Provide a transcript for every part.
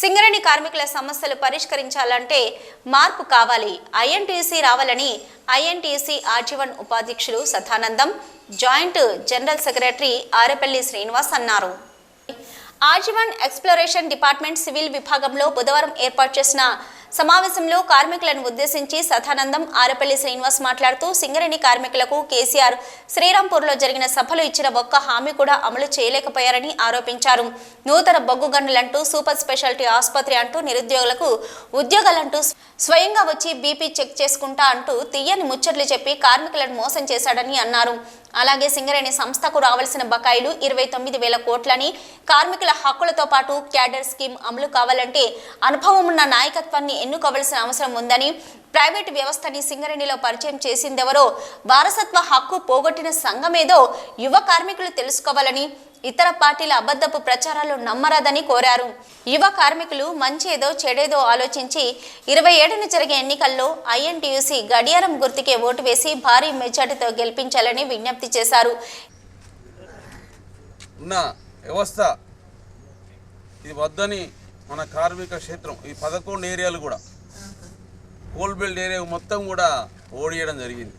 సింగరేణి కార్మికుల సమస్యలు పరిష్కరించాలంటే మార్పు కావాలి. ఐఎన్టీసీ రావాలని ఐఎన్టీసీ ఆర్జీవన్ ఉపాధ్యక్షులు Sadanandam joint general secretary Arepalli Srinivas అన్నారు. ఆజీవన్ ఎక్స్ప్లోరేషన్ డిపార్ట్మెంట్ సివిల్ విభాగంలో బుధవారం ఏర్పాటు చేసిన సమావేశంలో కార్మికులను ఉద్దేశించి సదానందం ఆరపల్లి శ్రీనివాస్ మాట్లాడుతూ సింగరేణి కార్మికులకు కేసీఆర్ శ్రీరాంపూర్లో జరిగిన సభలో ఇచ్చిన ఒక్క హామీ కూడా అమలు చేయలేకపోయారని ఆరోపించారు. నూతన బొగ్గు గనులంటూ సూపర్ స్పెషాలిటీ ఆసుపత్రి అంటూ నిరుద్యోగులకు ఉద్యోగాలంటూ స్వయంగా వచ్చి బీపీ చెక్ చేసుకుంటా అంటూ తీయని ముచ్చట్లు చెప్పి కార్మికులను మోసం చేశాడని అన్నారు. అలాగే సింగరేణి సంస్థకు రావాల్సిన బకాయిలు ఇరవై తొమ్మిది వేల కోట్లని కార్మికుల హక్కులతో పాటు క్యాడర్ స్కీమ్ అమలు కావాలంటే అనుభవం ఉన్న నాయకత్వాన్ని ఎన్నుకోవాల్సిన అవసరం ఉందని ప్రైవేటు వ్యవస్థని సింగరేణిలో పరిచయం చేసిందెవరో వారసత్వ హక్కు పోగొట్టిన సంఘమేదో యువ కార్మికులు తెలుసుకోవాలని ఇతర పార్టీల అబద్ధపు ప్రచారాలు నమ్మరాదని కోరారు. యువ కార్మికులు మంచి ఏదో చెడేదో ఆలోచించి ఇరవై ఏడున జరిగే ఎన్నికల్లో ఐఎన్టీయూసీ గడియారం గుర్తుకే ఓటు వేసి భారీ మెజార్టీతో గెలిపించాలని విజ్ఞప్తి చేశారు. వ్యవస్థ ఇది వద్దని మన కార్మిక క్షేత్రం ఈ పదకొండు ఏరియాలు కూడా. కోల్ బెల్ట్ ఏరియా మొత్తం కూడా ఓడియడం జరిగింది.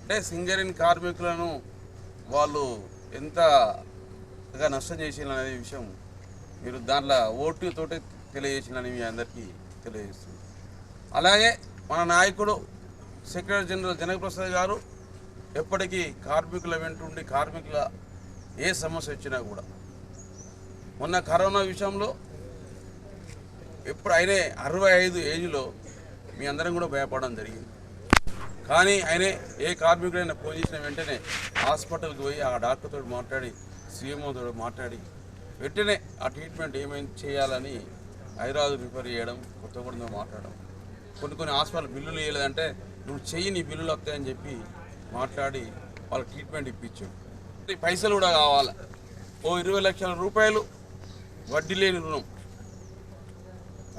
అంటే సింగరేణి కార్మికులను వాళ్ళు ఎంతగా నష్టం చేసిన అనే విషయం మీరు దాంట్లో ఓటుతోటే తెలియజేసిందని మీ అందరికీ తెలియజేస్తుంది. అలాగే మన నాయకుడు సెక్రటరీ జనరల్ జనకప్రసాద్ గారు ఎప్పటికీ కార్మికుల వెంటుండి కార్మికుల ఏ సమస్య వచ్చినా కూడా. మొన్న కరోనా విషయంలో ఎప్పుడు ఆయనే అరవై ఐదు ఏజ్లో మీ అందరం కూడా భయపడడం జరిగింది. కానీ ఆయనే ఏ కార్మికుడైనా ఫోన్ చేసిన వెంటనే హాస్పిటల్కి పోయి ఆ డాక్టర్తో మాట్లాడి సీఎంఓతో మాట్లాడి వెంటనే ఆ ట్రీట్మెంట్ ఏమైంది చేయాలని హైదరాబాద్ రిఫర్ చేయడం కొత్తగూడెంతో మాట్లాడడం. కొన్ని కొన్ని హాస్పిటల్ బిల్లులు వేయలేదంటే నువ్వు చెయ్యి నీ బిల్లులు వస్తాయని చెప్పి మాట్లాడి వాళ్ళ ట్రీట్మెంట్ ఇప్పించాం. పైసలు కూడా కావాలి? ఓ ఇరవై లక్షల రూపాయలు వడ్డీ లేని రుణం.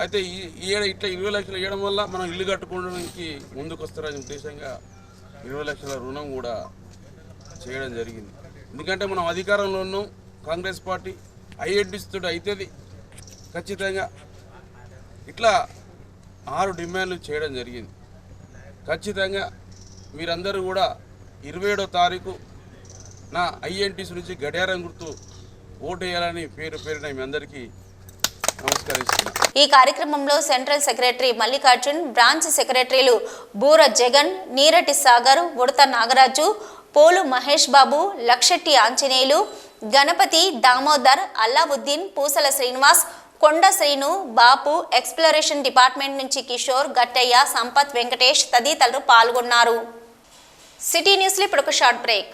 అయితే ఈ ఈ ఏడ ఇట్లా ఇరవై లక్షలు ఇవ్వడం వల్ల మనం ఇల్లు కట్టుకోవడానికి ముందుకు వస్తారనే ఉద్దేశంగా ఇరవై లక్షల రుణం కూడా చేయడం జరిగింది. ఎందుకంటే మనం అధికారంలో ఉన్నాం కాంగ్రెస్ పార్టీ ఐఎడ్డిస్తుడు అవుతుంది ఖచ్చితంగా ఇట్లా ఆరు డిమాండ్లు చేయడం జరిగింది. ఖచ్చితంగా మీరందరూ కూడా ఇరవై ఏడో తారీఖు నా ఐఎన్టీసీ నుంచి గడియారం గుర్తు ఓటు వేయాలని పేరు పేరున మీ అందరికీ ఈ కార్యక్రమంలో సెంట్రల్ సెక్రటరీ మల్లికార్జున్ బ్రాంచ్ సెక్రటరీలు బూర జగన్ నీరటి సాగర్ ఉడత నాగరాజు పోలు మహేష్ బాబు లక్షెట్టి ఆంజనేయులు గణపతి దామోదర్ అల్లావుద్దీన్ పూసల శ్రీనివాస్ కొండ శ్రీను బాపు ఎక్స్ప్లోరేషన్ డిపార్ట్మెంట్ నుంచి కిషోర్ గట్టయ్య సంపత్ వెంకటేష్ తదితరులు పాల్గొన్నారు. సిటీ న్యూస్లో ఇప్పుడు ఒక షార్ట్ బ్రేక్.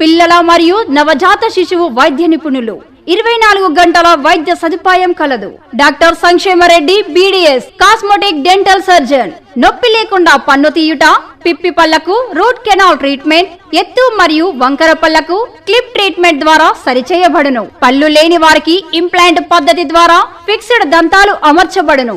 పిల్లల మరియు నవజాత శిశువు వైద్య నిపుణులు. ఇరవై నాలుగు గంటల వైద్య సదుపాయం కలదు. Doctor Sankshemareddy BDS cosmetic dental surgeon. నొప్పి లేకుండా పన్ను తీయుట పిప్పి పళ్ళకు రూట్ కెనాల్ ట్రీట్మెంట్ ఎత్తు మరియు వంకర పళ్ళకు క్లిప్ ట్రీట్మెంట్ ద్వారా సరిచేయబడును. పళ్ళు లేని వారికి ఇంప్లాంట్ పద్ధతి ద్వారా ఫిక్స్డ్ దంతాలు అమర్చబడును.